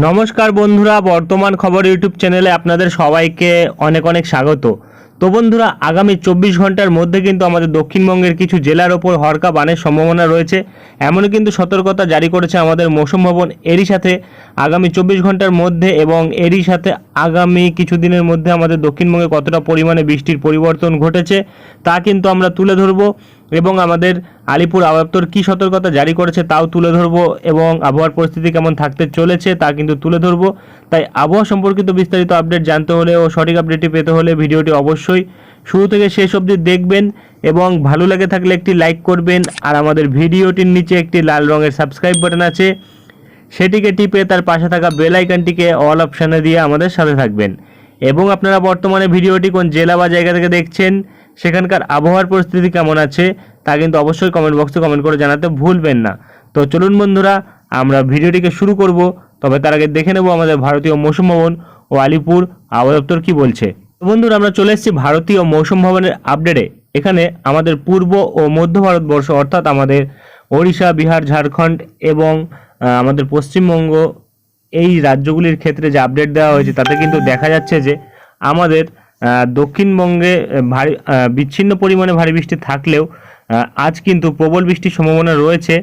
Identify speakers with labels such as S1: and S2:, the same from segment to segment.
S1: নমস্কার বন্ধুরা, বর্তমান খবর ইউটিউব চ্যানেলে আপনাদের সবাইকে অনেক অনেক স্বাগত। তো বন্ধুরা, আগামী চব্বিশ ঘণ্টার মধ্যে কিন্তু আমাদের দক্ষিণবঙ্গের কিছু জেলার ওপর হরকা বানের সম্ভাবনা রয়েছে। এমনই কিন্তু সতর্কতা জারি করেছে আমাদের মৌসুম ভবন এরই সাথে আগামী চব্বিশ ঘণ্টার মধ্যে এবং এরই সাথে আগামী কিছু দিনের মধ্যে আমাদের দক্ষিণবঙ্গে কতটা পরিমাণে বৃষ্টির পরিবর্তন ঘটেছে তা কিন্তু আমরা তুলে ধরবো। এবং আমাদের আলিপুর আবহাওয়া কী সতর্কতা জারি করেছে তাও তুলে ধরবো এবং আবহাওয়ার পরিস্থিতি কেমন থাকতে চলেছে তা কিন্তু তুলে ধরবো। তাই আবহাওয়া সম্পর্কিত বিস্তারিত আপডেট জানতে হলে ও সঠিক আপডেটটি পেতে হলে ভিডিওটি অবশ্যই শুরু থেকে শেষ অবধি দেখবেন এবং ভালো লাগে থাকলে একটি লাইক করবেন আর আমাদের ভিডিওটির নিচে একটি লাল রঙের সাবস্ক্রাইব বাটন আছে। সেটিকে টিপে তার পাশে থাকা বেল আইকনটিকে অল অপশানে দিয়ে আমাদের সাথে থাকবেন। এবং আপনারা বর্তমানে ভিডিওটি কোন জেলা বা জায়গা থেকে দেখছেন, সেখানকার আবহাওয়ার পরিস্থিতি কেমন আছে তা কিন্তু অবশ্যই কমেন্ট বক্সে কমেন্ট করে জানাতে ভুলবেন না। তো চলুন বন্ধুরা, আমরা ভিডিওটিকে শুরু করব। তবে তার আগে দেখে নেব আমাদের ভারতীয় মৌসুম ভবন ও আলিপুর আবহাওয়া দপ্তর কী বলছে। বন্ধুরা, আমরা চলে এসেছি ভারতীয় মৌসুম ভবনের আপডেটে এখানে আমাদের পূর্ব ও মধ্য ভারতবর্ষ, অর্থাৎ আমাদের ওড়িশা, বিহার, ঝাড়খণ্ড এবং আমাদের পশ্চিমবঙ্গ এই রাজ্যগুলির ক্ষেত্রে যে আপডেট দেওয়া হয়েছে, তাতে কিন্তু দেখা যাচ্ছে যে আমাদের দক্ষিণবঙ্গে ভারী বিচ্ছিন্ন পরিমাণে ভারী বৃষ্টি থাকলেও আজ কিন্তু প্রবল বৃষ্টির সম্ভাবনা রয়েছে।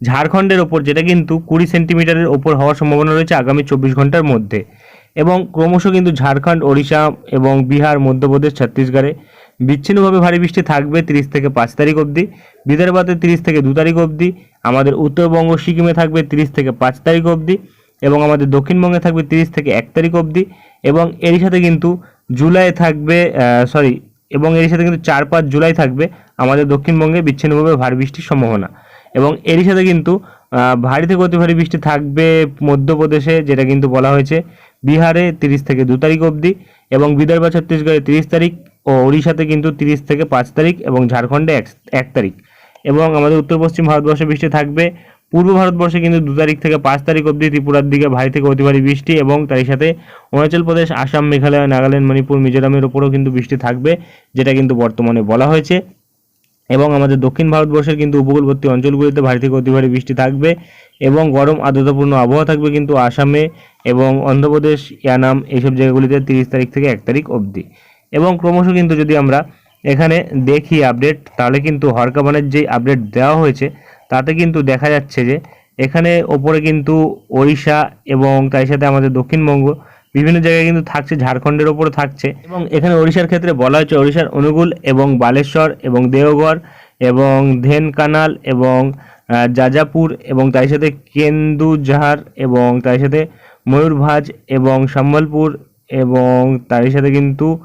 S1: ঝাড়খণ্ডের ওপর, যেটা কিন্তু কুড়ি সেন্টিমিটারের ওপর হওয়ার সম্ভাবনা রয়েছে আগামী চব্বিশ ঘণ্টার মধ্যে। এবং ক্রমশ কিন্তু ঝাড়খণ্ড, ওড়িশা এবং বিহার, মধ্যপ্রদেশ, ছত্তিশগড়ে বিচ্ছিন্নভাবে ভারী বৃষ্টি থাকবে তিরিশ থেকে পাঁচ তারিখ অবধি। বিদর্ভাতে তিরিশ থেকে দু তারিখ অবধি, আমাদের উত্তরবঙ্গ, সিকিমে থাকবে তিরিশ থেকে পাঁচ তারিখ অবধি এবং আমাদের দক্ষিণবঙ্গে থাকবে তিরিশ থেকে এক তারিখ অবধি। এবং এরই সাথে কিন্তু জুলাই থাকবে সরি এবং এরই সাথে কিন্তু চার পাঁচ জুলাই থাকবে আমাদের দক্ষিণবঙ্গে বিচ্ছিন্নভাবে ভারী বৃষ্টির সম্ভাবনা। এবং এরই সাথে কিন্তু ভারী থেকে অতি ভারী বৃষ্টি থাকবে মধ্যপ্রদেশে, যেটা কিন্তু বলা হয়েছে বিহারে তিরিশ থেকে দু তারিখ অবধি এবং বিদর্ভ ছত্তিশগড়ে তিরিশ তারিখ ও ওড়িশাতে কিন্তু তিরিশ থেকে পাঁচ তারিখ এবং ঝাড়খণ্ডে এক এক তারিখ। এবং আমাদের উত্তর পশ্চিম ভারতবর্ষে বৃষ্টি থাকবে পূর্ব ভারতবর্ষে কিন্তু দু তারিখ থেকে পাঁচ তারিখ অবধি ত্রিপুরার দিকে ভারী থেকে অতি ভারী বৃষ্টি এবং তার সাথে অরুণাচল প্রদেশ, আসাম, মেঘালয়, নাগাল্যান্ড, মণিপুর, মিজোরামের উপরেও কিন্তু বৃষ্টি থাকবে, যেটা কিন্তু বর্তমানে বলা হয়েছে। এবং আমাদের দক্ষিণ ভারতবর্ষের কিন্তু উপকূলবর্তী অঞ্চলগুলিতে ভারী থেকে অতি ভারী বৃষ্টি থাকবে এবং গরম আর্দ্রতাপূর্ণ আবহাওয়া থাকবে কিন্তু আসামে এবং অন্ধ্রপ্রদেশ, ইয়ানাম এইসব জায়গাগুলিতে তিরিশ তারিখ থেকে এক তারিখ অবধি। এবং ক্রমশ কিন্তু যদি আমরা এখানে দেখি আপডেট তাহলে কিন্তু হরকাবানের যে আপডেট দেওয়া হয়েছে তাতে কিন্তু দেখা যাচ্ছে যে এখানে ওপরে কিন্তু ওড়িশা এবং তার সাথে আমাদের দক্ষিণবঙ্গ বিভিন্ন জায়গায় কিন্তু থাকছে ঝাড়খণ্ডের ওপরে থাকছে। এবং এখানে ওড়িশার ক্ষেত্রে বলা হয়েছে ওড়িশার অনুগুল এবং বালেশ্বর এবং দেওঘর এবং ধেনকানাল এবং যাজাপুর এবং তার সাথে কেন্দুঝার এবং তার সাথে ময়ূরভাজ এবং সম্বলপুর এবং তার সাথে কিন্তু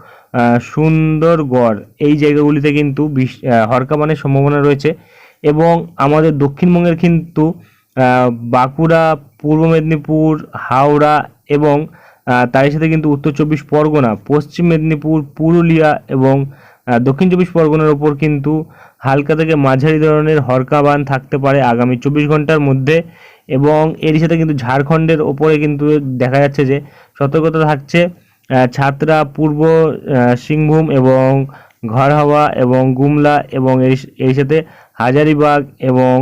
S1: সুন্দরগড়। এই জায়গাগুলিতে কিন্তু বিশ- আহ, হরকাবানের সম্ভাবনা রয়েছে। এবং আমাদের দক্ষিণবঙ্গের কিন্তু বাঁকুড়া পূর্ব মেদিনীপুর হাওড়া এবং আহ, তার সাথে কিন্তু উত্তর চব্বিশ পরগনা পশ্চিম মেদিনীপুর পুরুলিয়া এবং দক্ষিণ চব্বিশ পরগনার ওপর কিন্তু হালকা থেকে মাঝারি ধরনের হরকাবান থাকতে পারে আগামী চব্বিশ ঘণ্টার মধ্যে এবং এর সাথে কিন্তু ঝাড়খণ্ডের ওপরে কিন্তু দেখা যাচ্ছে যে সতর্কতা থাকছে ছাত্রা পূর্ব সিংভূম এবং ঘরহাওয়া এবং গুমলা এবং এর সাথে হাজারিবাগ এবং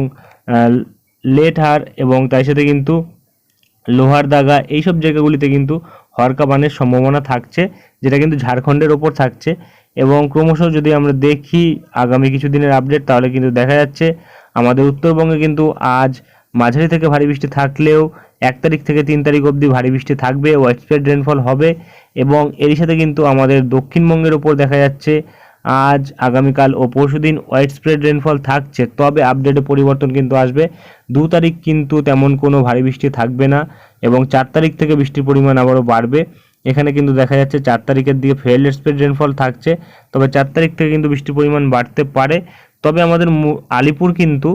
S1: লেটহার এবং তার সাথে কিন্তু লোহারদাগা এইসব জায়গাগুলিতে কিন্তু হরকাবানের সম্ভাবনা থাকছে, যেটা কিন্তু ঝাড়খণ্ডের ওপর থাকছে। এবং ক্রমশ যদি আমরা দেখি আগামী কিছু দিনের আপডেট তাহলে কিন্তু দেখা যাচ্ছে আমাদের উত্তরবঙ্গে কিন্তু আজ মাঝারি থেকে ভারী বৃষ্টি থাকলেও এক তারিখ থেকে তিন তারিখ অবধি ভারী বৃষ্টি থাকবে ওয়াইড স্প্রেড রেনফল হবে এবং এরই সাথে কিন্তু আমাদের দক্ষিণবঙ্গের ওপর দেখা যাচ্ছে আজ, আগামীকাল ও পরশুদিন ওয়াইড স্প্রেড রেনফল থাকছে। তবে আপডেটে পরিবর্তন কিন্তু আসবে। দু তারিখ কিন্তু তেমন কোনো ভারী বৃষ্টি থাকবে না এবং চার তারিখ থেকে বৃষ্টির পরিমাণ আবারও বাড়বে। এখানে কিন্তু দেখা যাচ্ছে চার তারিখের দিকে ফেয়ারলি স্প্রেড রেনফল থাকছে। তবে চার তারিখ থেকে কিন্তু বৃষ্টির পরিমাণ বাড়তে পারে। তবে আমাদের আলিপুর কিন্তু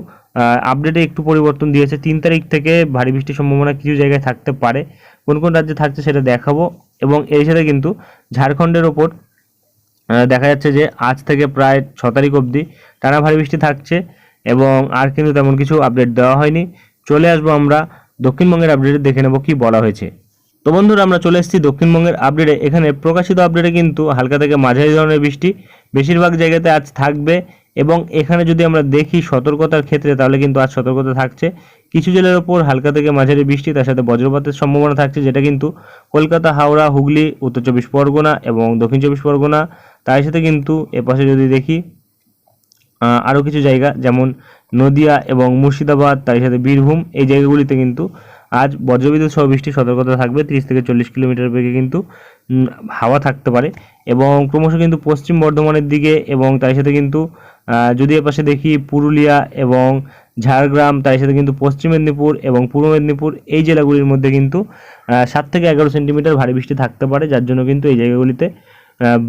S1: আপডেটে একটু পরিবর্তন দিয়েছে। তিন তারিখ থেকে ভারী বৃষ্টির সম্ভাবনা কিছু জায়গায় থাকতে পারে। কোন কোন রাজ্যে থাকছে সেটা দেখাবো। এবং এর সাথে কিন্তু ঝাড়খণ্ডের ওপর দেখা যাচ্ছে যে আজ থেকে প্রায় ছ তারিখ অবধি টানা ভারী বৃষ্টি থাকছে এবং আর কিন্তু তেমন কিছু আপডেট দেওয়া হয়নি। চলে আসব আমরা দক্ষিণবঙ্গের আপডেটে দেখে নেব কি বলা হয়েছে। তো বন্ধুরা, আমরা চলে এসেছি দক্ষিণবঙ্গের আপডেটে এখানে প্রকাশিত আপডেটে কিন্তু হালকা থেকে মাঝারি ধরনের বৃষ্টি বেশিরভাগ জায়গাতে আজ থাকবে এবং এখানে যদি আমরা দেখি সতর্কতার ক্ষেত্রে, তাহলে কিন্তু আজ সতর্কতা থাকছে। কিছু জেলার ওপর হালকা থেকে মাঝারি বৃষ্টি, তার সাথে বজ্রপাতের সম্ভাবনা থাকছে, যেটা কিন্তু কলকাতা, হাওড়া, হুগলি, উত্তর চব্বিশ পরগনা এবং দক্ষিণ চব্বিশ পরগনা তার সাথে কিন্তু এপাশে যদি দেখি আরও কিছু জায়গা, যেমন নদিয়া এবং মুর্শিদাবাদ, তার সাথে বীরভূম, এই জায়গাগুলিতে কিন্তু আজ বজ্রবিদ্যুৎ সহ বৃষ্টির সতর্কতা থাকবে। তিরিশ থেকে চল্লিশ কিলোমিটার বেগে কিন্তু হাওয়া থাকতে পারে এবং ক্রমশ কিন্তু পশ্চিম বর্ধমানের দিকে এবং তার সাথে কিন্তু যদি এপাশে দেখি পুরুলিয়া এবং ঝাড়গ্রাম, তার সাথে কিন্তু পশ্চিম মেদিনীপুর এবং পূর্ব মেদিনীপুর, এই জেলাগুলির মধ্যে কিন্তু সাত থেকে এগারো সেন্টিমিটার ভারী বৃষ্টি থাকতে পারে, যার জন্য কিন্তু এই জায়গাগুলিতে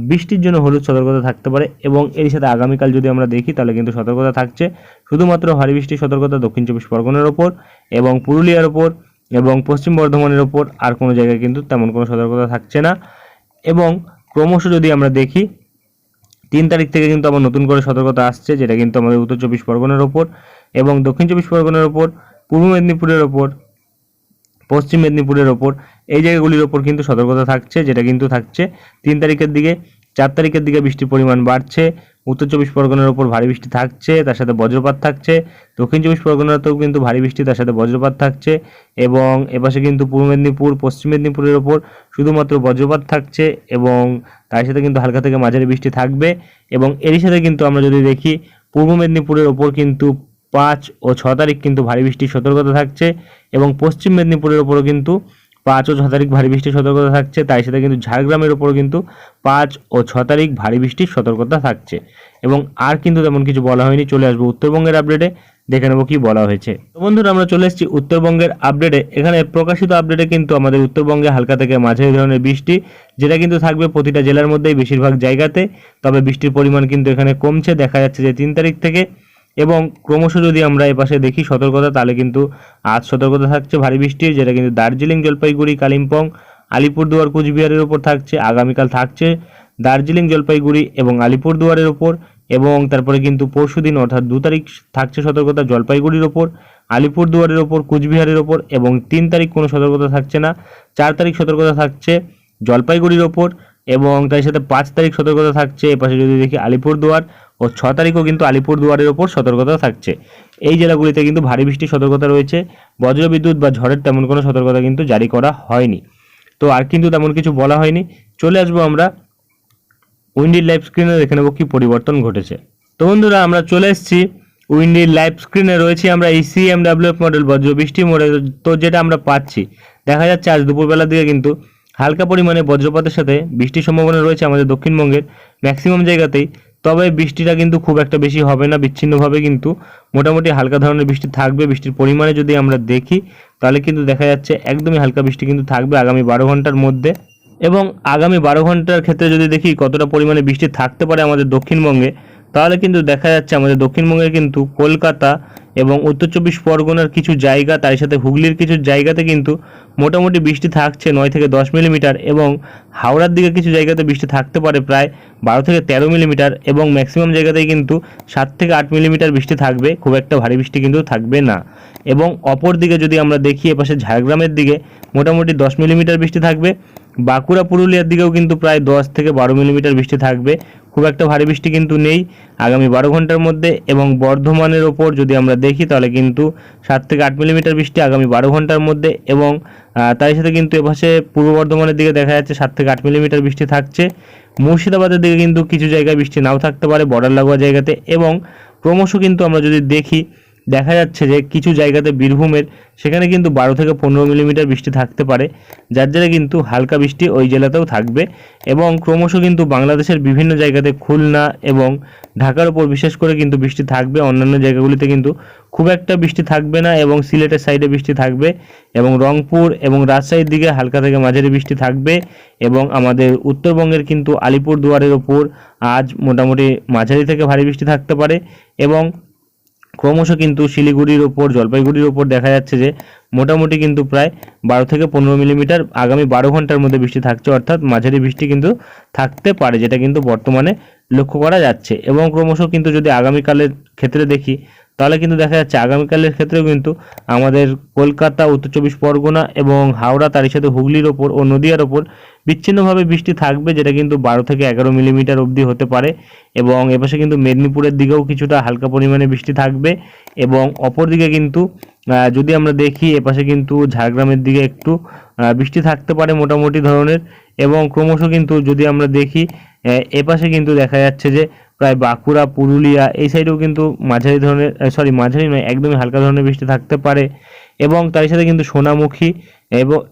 S1: বৃষ্টির জন্য হলুদ সতর্কতা থাকতে পারে এবং এর সাথে আগামীকাল যদি আমরা দেখি, তাহলে কিন্তু সতর্কতা থাকছে। শুধুমাত্র ভারী বৃষ্টির সতর্কতা দক্ষিণ চব্বিশ পরগনার ওপর এবং পুরুলিয়ার ওপর এবং পশ্চিম বর্ধমানের ওপর আর কোনো জায়গায় কিন্তু তেমন কোনো সতর্কতা থাকছে না। এবং ক্রমশ যদি আমরা দেখি, তিন তারিখ থেকে কিন্তু আবার নতুন করে সতর্কতা আসছে, যেটা কিন্তু আমাদের উত্তর চব্বিশ পরগনার ওপর এবং দক্ষিণ চব্বিশ পরগনার ওপর, পূর্ব মেদিনীপুরের ওপর, পশ্চিম মেদিনীপুরের ওপর এই জায়গাগুলির ওপর কিন্তু সতর্কতা থাকছে, যেটা কিন্তু থাকছে। তিন তারিখের দিকে, চার তারিখের দিকে বৃষ্টির পরিমাণ বাড়ছে। উত্তর চব্বিশ পরগনার ওপর ভারী বৃষ্টি থাকছে, তার সাথে বজ্রপাত থাকছে। দক্ষিণ চব্বিশ পরগনাতেও কিন্তু ভারী বৃষ্টি, তার সাথে বজ্রপাত থাকছে। এবং এপাশে কিন্তু পূর্ব মেদিনীপুর, পশ্চিম মেদিনীপুরের ওপর শুধুমাত্র বজ্রপাত থাকছে এবং তার সাথে কিন্তু হালকা থেকে মাঝারি বৃষ্টি থাকবে। এবং এরই সাথে কিন্তু আমরা যদি দেখি, পূর্ব মেদিনীপুরের ওপর কিন্তু পাঁচ ও ছ তারিখ কিন্তু ভারী বৃষ্টির সতর্কতা থাকছে। এবং পশ্চিম মেদিনীপুরের ওপরও কিন্তু পাঁচ ও ছ তারিখ ভারী বৃষ্টির সতর্কতা থাকছে, তাই সাথে কিন্তু ঝাড়গ্রামের ওপরও কিন্তু পাঁচ ও ছ তারিখ ভারী বৃষ্টির সতর্কতা থাকছে। এবং আর কিন্তু তেমন কিছু বলা হয়নি, চলে আসব উত্তরবঙ্গের আপডেটে দেখে নেব কি বলা হয়েছে। তো বন্ধুরা, আমরা চলে এসেছি উত্তরবঙ্গের আপডেটে এখানে প্রকাশিত আপডেটে কিন্তু আমাদের উত্তরবঙ্গে হালকা থেকে মাঝারি ধরনের বৃষ্টি, যেটা কিন্তু থাকবে প্রতিটা জেলার মধ্যেই বেশিরভাগ জায়গাতে। তবে বৃষ্টির পরিমাণ কিন্তু এখানে কমছে, দেখা যাচ্ছে যে তিন তারিখ থেকে এবং ক্রমশ যদি আমরা এপাশে দেখি সতর্কতা, তাহলে কিন্তু আজ সতর্কতা থাকছে ভারী বৃষ্টির যেটা কিন্তু দার্জিলিং, জলপাইগুড়ি, কালিম্পং, আলিপুরদুয়ার, কুচবিহারের ওপর থাকছে, আগামীকাল থাকছে দার্জিলিং, জলপাইগুড়ি এবং আলিপুরদুয়ারের ওপর এবং তারপরে কিন্তু পরশুদিন অর্থাৎ দু তারিখ থাকছে সতর্কতা জলপাইগুড়ির ওপর আলিপুরদুয়ারের ওপর কুচবিহারের ওপর এবং তিন তারিখ কোনো সতর্কতা থাকছে না। চার তারিখ সতর্কতা থাকছে জলপাইগুড়ির ওপর এবং তার সাথে পাঁচ তারিখ সতর্কতা থাকছে এপাশে যদি দেখি আলিপুরদুয়ার ও ছ তারিখও কিন্তু আলিপুরদুয়ারের ওপর সতর্কতা থাকছে। এই জেলাগুলিতে কিন্তু ভারী বৃষ্টির সতর্কতা রয়েছে। বজ্রবিদ্যুৎ বা ঝড়ের তেমন কোনো সতর্কতা কিন্তু জারি করা হয়নি। তো আর কিন্তু তেমন কিছু বলা হয়নি। চলে আসব আমরা উইন্ডির লাইভ স্ক্রিনে, দেখে নেব কি পরিবর্তন ঘটেছে। তো বন্ধুরা, আমরা চলে এসেছি উইন্ডির লাইভ স্ক্রিনে। রয়েছে আমরা এই সিএমডাব্লিউএফ মডেল বজ্র বৃষ্টি মডেল তো যেটা আমরা পাচ্ছি, দেখা যাচ্ছে আজ দুপুরবেলার দিকে কিন্তু হালকা পরিমাণে বজ্রপাতের সাথে বৃষ্টির সম্ভাবনা রয়েছে আমাদের দক্ষিণবঙ্গের। ম্যাক্সিমাম জায়গাতেই তবে বৃষ্টিটা কিন্তু খুব একটা বেশি হবে না, বিচ্ছিন্নভাবে কিন্তু মোটামুটি হালকা ধরনের বৃষ্টি থাকবে। বৃষ্টির পরিমাণে যদি আমরা দেখি, তাহলে কিন্তু দেখা যাচ্ছে একদমই হালকা বৃষ্টি কিন্তু থাকবে আগামী বারো ঘণ্টার মধ্যে। এবং আগামী বারো ঘণ্টার ক্ষেত্রে যদি দেখি কতটা পরিমাণে বৃষ্টি থাকতে পারে আমাদের দক্ষিণবঙ্গে, তাহলে কিন্তু দেখা যাচ্ছে আমাদের দক্ষিণবঙ্গে কিন্তু কলকাতা এবং উত্তর চব্বিশ পরগনার কিছু জায়গা তার সাথে হুগলির কিছু জায়গাতে কিন্তু মোটামুটি বৃষ্টি থাকছে নয় থেকে দশ মিলিমিটার এবং হাওড়ার দিকে কিছু জায়গাতে বৃষ্টি থাকতে পারে প্রায় বারো থেকে তেরো মিলিমিটার এবং ম্যাক্সিমাম জায়গাতেই কিন্তু সাত থেকে আট মিলিমিটার বৃষ্টি থাকবে, খুব একটা ভারী বৃষ্টি কিন্তু থাকবে না। এবং অপর দিকে যদি আমরা দেখি এপাশে ঝাড়গ্রামের দিকে, মোটামুটি দশ মিলিমিটার বৃষ্টি থাকবে। বাঁকুড়া, পুরুলিয়ার দিকেও কিন্তু প্রায় দশ থেকে বারো মিলিমিটার বৃষ্টি থাকবে। খুব একটা ভারী বৃষ্টি কিন্তু নেই। আগামী বারো ঘণ্টার মধ্যে এবং বর্ধমানের ওপর যদি আমরা দেখি, তাহলে কিন্তু সাত থেকে আট মিলিমিটার বৃষ্টি আগামী বারো ঘণ্টার মধ্যে এবং তার সাথে কিন্তু এপাশে পূর্ব বর্ধমানের দিকে দেখা যাচ্ছে সাত থেকে আট মিলিমিটার বৃষ্টি থাকছে। মুর্শিদাবাদের দিকে কিন্তু কিছু জায়গায় বৃষ্টি নাও থাকতে পারে, বর্ডার লাগোয়া জায়গাতে এবং ক্রমশ কিন্তু আমরা যদি দেখি দেখা যাচ্ছে যে কিছু জায়গাতে বীরভূমের, সেখানে কিন্তু বারো থেকে পনেরো মিলিমিটার বৃষ্টি থাকতে পারে। যার জেরে কিন্তু হালকা বৃষ্টি ওই জেলাতেও থাকবে এবং ক্রমশ কিন্তু বাংলাদেশের বিভিন্ন জায়গাতে খুলনা এবং ঢাকার ওপর বিশেষ করে কিন্তু বৃষ্টি থাকবে। অন্যান্য জায়গাগুলিতে কিন্তু খুব একটা বৃষ্টি থাকবে না এবং সিলেটের সাইডে বৃষ্টি থাকবে এবং রংপুর এবং রাজশাহীর দিকে হালকা থেকে মাঝারি বৃষ্টি থাকবে এবং আমাদের উত্তরবঙ্গের কিন্তু আলিপুর দুয়ারের ওপর আজ মোটামুটি মাঝারি থেকে ভারী বৃষ্টি থাকতে পারে এবং ক্রমশ কিন্তু শিলিগুড়ির ওপর, জলপাইগুড়ির ওপর দেখা যাচ্ছে যে মোটামুটি কিন্তু প্রায় বারো থেকে পনেরো মিলিমিটার আগামী বারো ঘণ্টার মধ্যে বৃষ্টি থাকছে, অর্থাৎ মাঝারি বৃষ্টি কিন্তু থাকতে পারে, যেটা কিন্তু বর্তমানে লক্ষ্য করা যাচ্ছে। এবং ক্রমশ কিন্তু যদি আগামীকালের ক্ষেত্রে দেখি তাহলে কিন্তু দেখা যাচ্ছে আগামীকালের ক্ষেত্রেও কিন্তু আমাদের কলকাতা, উত্তর চব্বিশ পরগনা এবং হাওড়া, তারই সাথে হুগলির ওপর ও নদিয়ার ওপর বিচ্ছিন্নভাবে বৃষ্টি থাকবে, যেটা কিন্তু বারো থেকে এগারো মিলিমিটার অবধি হতে পারে এবং এপাশে কিন্তু মেদিনীপুরের দিকেও কিছুটা হালকা পরিমাণে বৃষ্টি থাকবে এবং অপরদিকে কিন্তু যদি আমরা দেখি এপাশে কিন্তু ঝাড়গ্রামের দিকে একটু বৃষ্টি থাকতে পারে মোটামুটি ধরনের এবং ক্রমশ কিন্তু যদি আমরা দেখি এপাশে কিন্তু দেখা যাচ্ছে যে প্রায় বাঁকুড়া, পুরুলিয়া এই সাইডেও কিন্তু মাঝারি ধরনের সরি মাঝারি নয়, একদমই হালকা ধরনের বৃষ্টি থাকতে পারে। এবং তার সাথে কিন্তু সোনামুখী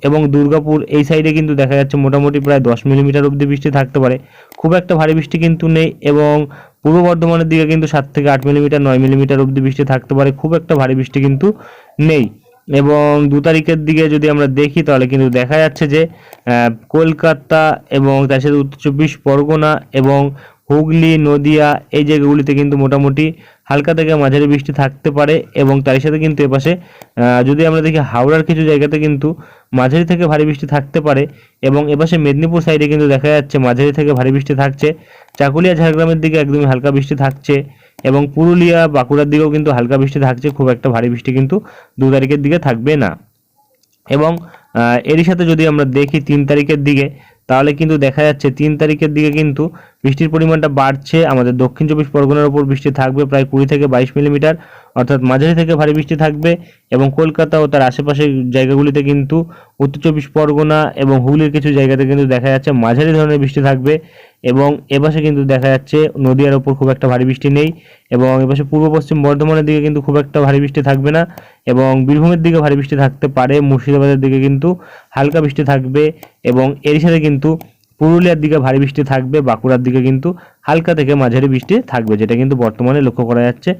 S1: এবং দুর্গাপুর এই সাইডে কিন্তু দেখা যাচ্ছে মোটামুটি প্রায় দশ মিলিমিটার অবধি বৃষ্টি থাকতে পারে। খুব একটা ভারী বৃষ্টি কিন্তু নেই এবং পূর্ব বর্ধমানের দিকে কিন্তু সাত থেকে আট মিলিমিটার, নয় মিলিমিটার অবধি বৃষ্টি থাকতে পারে। খুব একটা ভারী বৃষ্টি কিন্তু নেই। এবং দু তারিখের দিকে যদি আমরা দেখি, তাহলে কিন্তু দেখা যাচ্ছে যে কলকাতা এবং তার সাথে উত্তর চব্বিশ পরগনা এবং হুগলি, নদিয়া এই জায়গাগুলিতে কিন্তু মোটামুটি হালকা থেকে মাঝারি বৃষ্টি থাকতে পারে এবং তার সাথে কিন্তু এপাশে যদি আমরা দেখি হাওড়ার কিছু জায়গাতে কিন্তু মাঝারি থেকে ভারী বৃষ্টি থাকতে পারে এবং এপাশে মেদিনীপুর সাইডে কিন্তু দেখা যাচ্ছে মাঝারি থেকে ভারী বৃষ্টি থাকছে। চাকুলিয়া, ঝাড়গ্রামের দিকে একদমই হালকা বৃষ্টি থাকছে এবং পুরুলিয়া, বাঁকুড়ার দিকেও কিন্তু হালকা বৃষ্টি থাকছে, খুব একটা ভারী বৃষ্টি কিন্তু দু তারিখের দিকে থাকবে না। এবং এরই সাথে যদি আমরা দেখি তিন তারিখের দিকে, তাহলে কিন্তু দেখা যাচ্ছে তিন তারিখের দিকে কিন্তু বৃষ্টির পরিমাণটা বাড়ছে। আমাদের দক্ষিণ চব্বিশ পরগনার উপর বৃষ্টি থাকবে প্রায় কুড়ি থেকে বাইশ মিলিমিটার। অর্থাৎ মাঝারি থেকে ভারী বৃষ্টি থাকবে এবং কলকাতা ও তার আশেপাশের জায়গাগুলিতে কিন্তু উত্তর চব্বিশ পরগনা এবং হুগলির কিছু জায়গাতে কিন্তু দেখা যাচ্ছে মাঝারি ধরনের বৃষ্টি থাকবে এবং এপাশে কিন্তু দেখা যাচ্ছে নদীয়ার ওপর খুব একটা ভারী বৃষ্টি নেই এবং এপাশে পূর্ব পশ্চিম বর্ধমানের দিকে কিন্তু খুব একটা ভারী বৃষ্টি থাকবে না এবং বীরভূমের দিকে ভারী বৃষ্টি থাকতে পারে, মুর্শিদাবাদের দিকে কিন্তু হালকা বৃষ্টি থাকবে এবং এর সাথে কিন্তু পুরুলিয়ার দিকে ভারী বৃষ্টি থাকবে, বাঁকুড়ার দিকে কিন্তু হালকা থেকে মাঝারি বৃষ্টি থাকবে, যেটা কিন্তু বর্তমানে লক্ষ্য করা যাচ্ছে।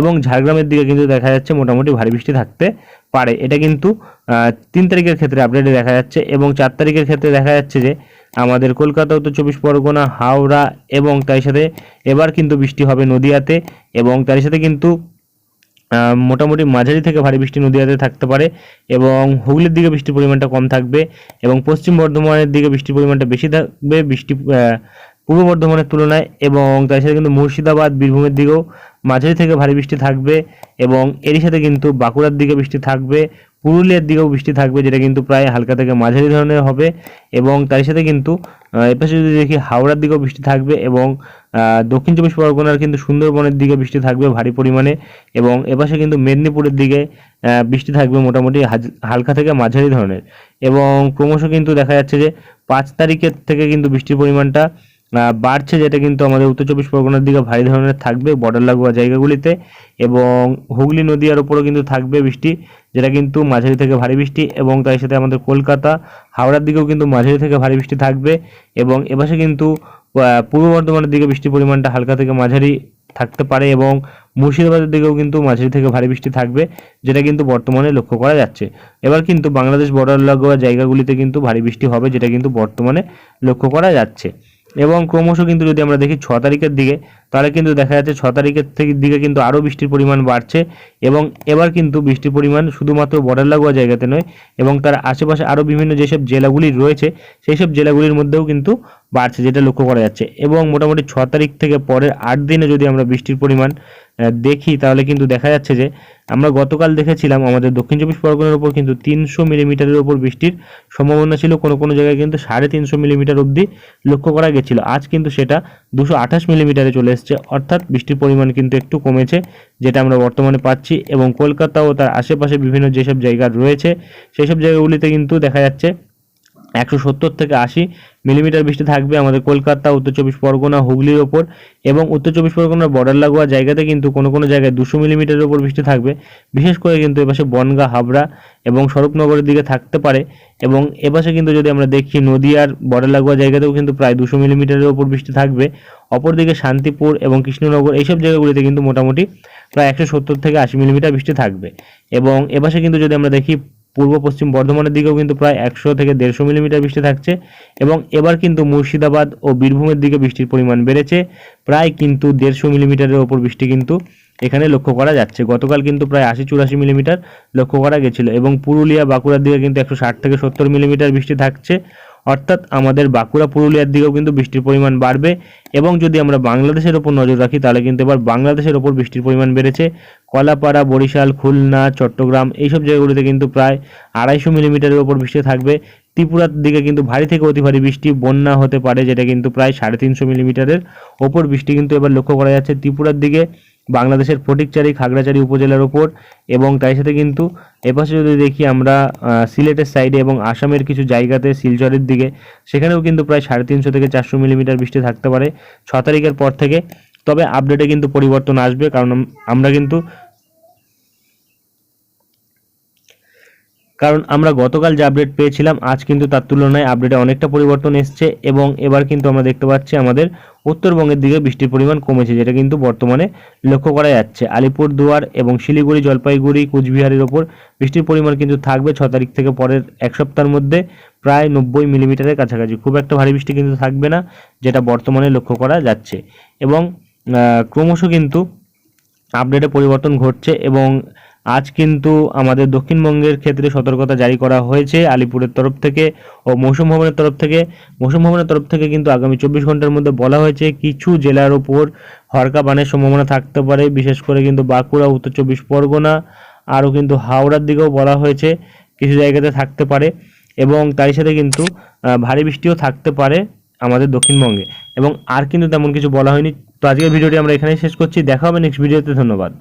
S1: এবং ঝাড়গ্রামের দিকে কিন্তু দেখা যাচ্ছে মোটামুটি ভারী বৃষ্টি থাকতে পারে। এটা কিন্তু তিন তারিখের ক্ষেত্রে আপডেটে দেখা যাচ্ছে এবং চার তারিখের ক্ষেত্রে দেখা যাচ্ছে যে আমাদের কলকাতা, উত্তর চব্বিশ পরগনা, হাওড়া এবং তার সাথে এবার কিন্তু বৃষ্টি হবে নদিয়াতে এবং তার সাথে কিন্তু মোটামুটি মাঝারি থেকে ভারী বৃষ্টি নদীয়াতে থাকতে পারে এবং হুগলির দিকে বৃষ্টির পরিমাণটা কম থাকবে এবং পশ্চিম বর্ধমানের দিকে বৃষ্টির পরিমাণটা বেশি থাকবে বৃষ্টি পূর্ব বর্ধমানের তুলনায় এবং তার সাথে কিন্তু মুর্শিদাবাদ, বীরভূমের দিকেও মাঝারি থেকে ভারী বৃষ্টি থাকবে এবং এরই সাথে কিন্তু বাঁকুড়ার দিকে বৃষ্টি থাকবে। পুরুলিয়ার দিকেও বৃষ্টি থাকবে, যেটা কিন্তু প্রায় হালকা থেকে মাঝারি ধরনের হবে এবং তার সাথে কিন্তু এপাশে যদি দেখি হাওড়ার দিকেও বৃষ্টি থাকবে এবং দক্ষিণ চব্বিশ পরগনার কিন্তু সুন্দরবনের দিকে বৃষ্টি থাকবে ভারী পরিমাণে এবং এপাশে কিন্তু মেদিনীপুরের দিকে বৃষ্টি থাকবে মোটামুটি হালকা থেকে মাঝারি ধরনের এবং ক্রমশ কিন্তু দেখা যাচ্ছে যে পাঁচ তারিখের থেকে কিন্তু বৃষ্টির পরিমাণটা বাড়ছে যেটা কিন্তু আমাদের উত্তর চব্বিশ পরগনার দিকে ভারী ধরনের থাকবে বর্ডার লাগোয়া জায়গাগুলিতে এবং হুগলি নদীয়ার ওপরও কিন্তু থাকবে বৃষ্টি যেটা কিন্তু মাঝারি থেকে ভারী বৃষ্টি এবং তার সাথে আমাদের কলকাতা, হাওড়ার দিকেও কিন্তু মাঝারি থেকে ভারী বৃষ্টি থাকবে এবং এপাশে কিন্তু পূর্ব বর্ধমানের দিকে বৃষ্টির পরিমাণটা হালকা থেকে মাঝারি থাকতে পারে এবং মুর্শিদাবাদের দিকেও কিন্তু মাঝারি থেকে ভারী বৃষ্টি থাকবে, যেটা কিন্তু বর্তমানে লক্ষ্য করা যাচ্ছে। এবার কিন্তু বাংলাদেশ বর্ডার লাগোয়া জায়গাগুলিতে কিন্তু ভারী বৃষ্টি হবে, যেটা কিন্তু বর্তমানে লক্ষ্য করা যাচ্ছে। এবং ক্রমশ কিন্তু যদি আমরা দেখি ছ তারিখের দিকে তাহলে কিন্তু দেখা যাচ্ছে ছ তারিখের থেকে দিকে কিন্তু আরও বৃষ্টির পরিমাণ বাড়ছে এবং এবার কিন্তু বৃষ্টির পরিমাণ শুধুমাত্র বর্ডার লাগোয়া জায়গাতে নয় এবং তার আশেপাশে আরও বিভিন্ন যেসব জেলাগুলি রয়েছে সেই সব জেলাগুলির মধ্যেও কিন্তু বাড়ছে যেটা লক্ষ্য করা যাচ্ছে। এবং মোটামুটি ছ তারিখ থেকে পরের আট দিনে যদি আমরা বৃষ্টির পরিমাণ দেখি তাহলে কিন্তু দেখা যাচ্ছে যে আমরা গতকাল দেখেছিলাম আমাদের দক্ষিণ চব্বিশ পরগনার উপর কিন্তু তিনশো মিলিমিটারের উপর বৃষ্টির সম্ভাবনা ছিল। কোনো কোনো জায়গায় কিন্তু সাড়ে তিনশো মিলিমিটার অবধি লক্ষ্য করা গেছিল। আজ কিন্তু সেটা দুশো আঠাশ মিলিমিটারে চলে এসেছে। অর্থাৎ বৃষ্টির পরিমাণ কিন্তু একটু কমেছে, যেটা আমরা বর্তমানে পাচ্ছি এবং কলকাতা ও তার আশেপাশে বিভিন্ন যেসব জায়গা রয়েছে সেই সব জায়গাগুলিতে কিন্তু দেখা যাচ্ছে একশো সত্তর থেকে আশি মিলিমিটার বৃষ্টি থাকবে আমাদের কলকাতা, উত্তর চব্বিশ পরগনা, হুগলির ওপর এবং উত্তর চব্বিশ পরগনার বর্ডার লাগোয়া জায়গাতে কিন্তু কোনো কোনো জায়গায় দুশো মিলিমিটারের ওপর বৃষ্টি থাকবে। বিশেষ করে কিন্তু এপাশে বনগা, হাবড়া এবং স্বরূপনগরের দিকে থাকতে পারে এবং এপাশে কিন্তু যদি আমরা দেখি নদীয়ার বর্ডার লাগোয়া জায়গাতেও কিন্তু প্রায় দুশো মিলিমিটারের ওপর বৃষ্টি থাকবে। অপরদিকে শান্তিপুর এবং কৃষ্ণনগর এইসব জায়গাগুলিতে কিন্তু মোটামুটি প্রায় একশো সত্তর থেকে আশি মিলিমিটার বৃষ্টি থাকবে। এবং এপাশে কিন্তু যদি আমরা দেখি পূর্ব পশ্চিম বর্ধমানের দিকেও কিন্তু প্রায় একশো থেকে দেড়শো মিলিমিটার বৃষ্টি থাকছে এবং এবার কিন্তু মুর্শিদাবাদ ও বীরভূমের দিকে বৃষ্টির পরিমাণ বেড়েছে। প্রায় কিন্তু দেড়শো মিলিমিটারের ওপর বৃষ্টি কিন্তু এখানে লক্ষ্য করা যাচ্ছে। গতকাল কিন্তু প্রায় আশি চুরাশি মিলিমিটার লক্ষ্য করা গেছিল এবং পুরুলিয়া বাঁকুড়ার দিকে কিন্তু একশো ষাট থেকে সত্তর মিলিমিটার বৃষ্টি থাকছে। অর্থাৎ আমাদের বাঁকুড়া, পুরুলিয়ার দিকেও কিন্তু বৃষ্টির পরিমাণ বাড়বে এবং যদি আমরা বাংলাদেশের ওপর নজর রাখি, তাহলে কিন্তু এবার বাংলাদেশের ওপর বৃষ্টির পরিমাণ বেড়েছে। কলাপাড়া, বরিশাল, খুলনা, চট্টগ্রাম এইসব জায়গাগুলিতে কিন্তু প্রায় আড়াইশো মিলিমিটারের ওপর বৃষ্টি থাকবে। ত্রিপুরার দিকে কিন্তু ভারী থেকে অতি ভারী বৃষ্টি, বন্যা হতে পারে, যেটা কিন্তু প্রায় সাড়ে তিনশো মিলিমিটারের ওপর বৃষ্টি কিন্তু এবার লক্ষ্য করা যাচ্ছে। ত্রিপুরার দিকে বাংলাদেশের ফটিকচারি খাগড়াচারি উপজেলার ওপর এবং তাই সাথে কিন্তু এপাশে যদি দেখি আমরা সিলেটের সাইডে এবং আসামের কিছু জায়গাতে শিলচরের দিকে, সেখানেও কিন্তু প্রায় সাড়ে তিনশো থেকে চারশো মিলিমিটার বৃষ্টি থাকতে পারে ছ তারিখের পর থেকে। তবে আপডেটে কিন্তু পরিবর্তন আসবে কারণ আমরা কিন্তু কারণ আমরা গতকাল যে আপডেট পেয়েছিলাম, আজ কিন্তু তার তুলনায় আপডেটে অনেকটা পরিবর্তন এসছে এবং এবার কিন্তু আমরা দেখতে পাচ্ছি আমাদের উত্তরবঙ্গের দিকে বৃষ্টির পরিমাণ কমেছে, যেটা কিন্তু বর্তমানে লক্ষ্য করা যাচ্ছে। আলিপুরদুয়ার এবং শিলিগুড়ি, জলপাইগুড়ি, কুচবিহারের ওপর বৃষ্টির পরিমাণ কিন্তু থাকবে ছ তারিখ থেকে পরের এক সপ্তাহের মধ্যে প্রায় নব্বই মিলিমিটারের কাছাকাছি। খুব একটা ভারী বৃষ্টি কিন্তু থাকবে না, যেটা বর্তমানে লক্ষ্য করা যাচ্ছে। এবং ক্রমশ কিন্তু আপডেটে পরিবর্তন ঘটছে এবং আজ কিন্তু আমাদের দক্ষিণবঙ্গের ক্ষেত্রে সতর্কতা জারি করা হয়েছে, আলিপুরের তরফ থেকে ও মৌসুম ভবনের তরফ থেকে। মৌসুম ভবনের তরফ থেকে কিন্তু আগামী চব্বিশ ঘণ্টার মধ্যে বলা হয়েছে, কিছু জেলার ওপর হরকা বানের সম্ভাবনা থাকতে পারে, বিশেষ করে কিন্তু বাঁকুড়া, উত্তর চব্বিশ পরগনা, আরও কিন্তু হাওড়ার দিকেও বলা হয়েছে কিছু জায়গাতে থাকতে পারে এবং তারই সাথে কিন্তু ভারী বৃষ্টিও থাকতে পারে আমাদের দক্ষিণবঙ্গে। এবং আর কিন্তু তেমন কিছু বলা হয়নি। তো আজকের ভিডিওটি আমরা এখানেই শেষ করছি। দেখা হবে নেক্সট ভিডিওতে ধন্যবাদ।